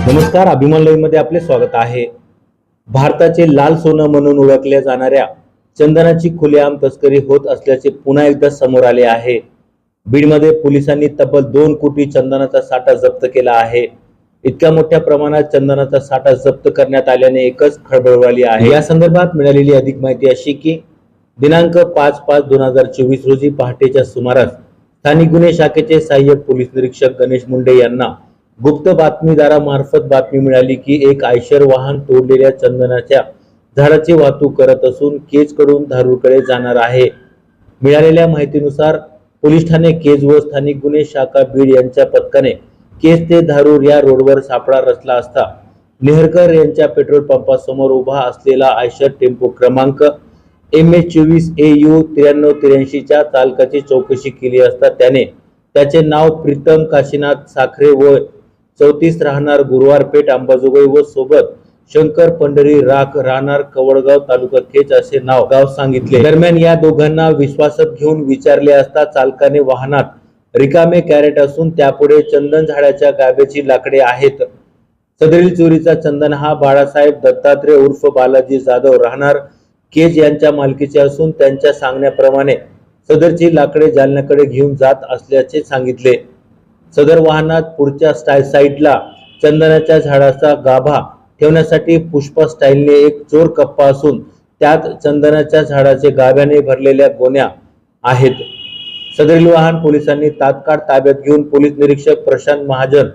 नमस्कार अभिमानमध्ये आपले स्वागत आहे. भारताचे लाल सोनं म्हणून ओळखल्या जाणाऱ्या चंदनाची खुलेआम तस्करी होत असल्याचे पुन्हा एकदा समोर आले आहे. बीडमध्ये पोलिसांनी तब्बल दोन कोटी चंदनाचा साठा जप्त केला आहे. इतक्या मोठ्या प्रमाणात चंदनाचा साठा जप्त करण्यात आल्याने एकच खळबळ उडाली आहे. या संदर्भात मिळालेली अधिक माहिती अशी की दिनांक पाच पाच दोन हजार चोवीस रोजी पहाटेच्या सुमारास स्थानिक गुन्हे शाखेचे सहाय्यक पोलीस निरीक्षक गणेश मुंडे यांना गुप्त बातमीदारामार्फत बातमी मिळाली की एक आयशर वाहन तोडलेल्या चंदनाच्या झाडाची वाहतूक करत असून केजकडून धारूरकडे जाणार आहे. मिळालेल्या माहितीनुसार पोलीस ठाणे केज व स्थानिक गुन्हे शाखा बीड यांच्या पथकाने केज ते धारूर या रोडवर सापळा रचला असता. नेहरकर यांच्या पेट्रोल पंपासमोर उभा असलेला आयशर टेम्पो क्रमांक एम एच चोवीस ए यू त्र्याण्णव त्र्याऐंशीच्या चालकाची चौकशी केली असता त्याने त्याचे नाव प्रीतम काशीनाथ साखरे व चौतीस राहणार गुरुवार पेठ अंबाजोगाई व सोबत शंकर पंढरी राख राहणार कवडगाव तालुका खेच असे नाव गाव सांगितले. दरम्यान या दोघांना विश्वासात घेऊन विचारले असता चालकाने वाहनात रिकामे कॅरेट असून त्यापुढे चंदन झाडाच्या गाभ्याची लाकडे आहेत. सदरील चोरीचा चंदन हा बाळासाहेब दत्तात्रय उर्फ बालाजी जाधव राहणार केज यांच्या मालकीचे असून त्यांच्या सांगण्याप्रमाणे सदरची लाकडे जालन्याकडे घेऊन जात असल्याचे सांगितले. सदर वाहनात पुढच्या स्टाय साईडला चंदनाच्या झाडाचा गाभा ठेवण्यासाठी पुष्पा स्टाईलने एक चोर कप्पा असून त्यात चंदनाच्या झाडाचे गाभ्याने भरलेल्या गोण्या आहेत. सदरील वाहन पोलिसांनी तात्काळ ताब्यात घेऊन पोलीस निरीक्षक प्रशांत महाजन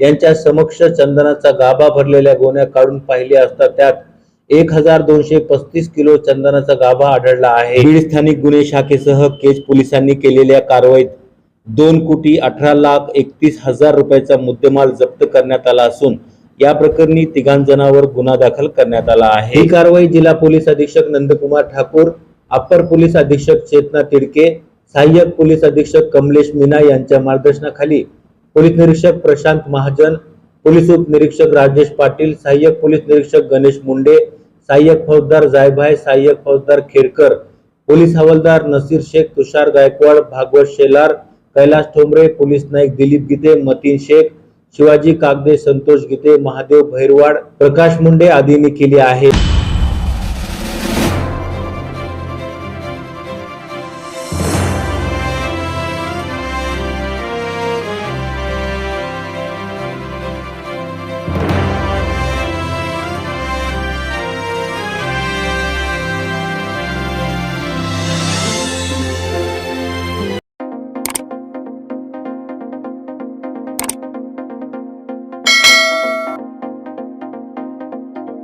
यांच्या समक्ष चंदनाचा गाभा भरलेल्या गोण्या काढून पाहिले असता त्यात एक हजार दोनशे पस्तीस किलो चंदनाचा गाभा आढळला आहे. बीड स्थानिक गुन्हे शाखेसह केज पोलिसांनी केलेल्या कारवाईत दोन कोटी अठरा लाख एकतीस हजार रुपयाचा मुद्देमाल जप्त करण्यात आला असून या प्रकरणी तिघांजणांवर गुन्हा दाखल करण्यात आला आहे. ही कारवाई जिल्हा पोलीस अधीक्षक नंदकुमार ठाकूर अप्पर पोलीस अधीक्षक चेतना तिडके सहाय्यक पोलीस अधीक्षक कमलेश मीना यांच्या मार्गदर्शनाखाली पोलीस निरीक्षक प्रशांत महाजन पोलीस उपनिरीक्षक राजेश पाटील सहाय्यक पोलीस निरीक्षक गणेश मुंडे सहाय्यक फौजदार जायभाई सहाय्यक फौजदार खेडकर पोलीस हवालदार नसीर शेख तुषार गायकवाड भागवत शेलार कैलास ठोंबरे पोलीस नाईक दिलीप गीते मतीन शेख शिवाजी कागदे संतोष गीते महादेव भैरवाड प्रकाश मुंडे आदींनी केली आहे.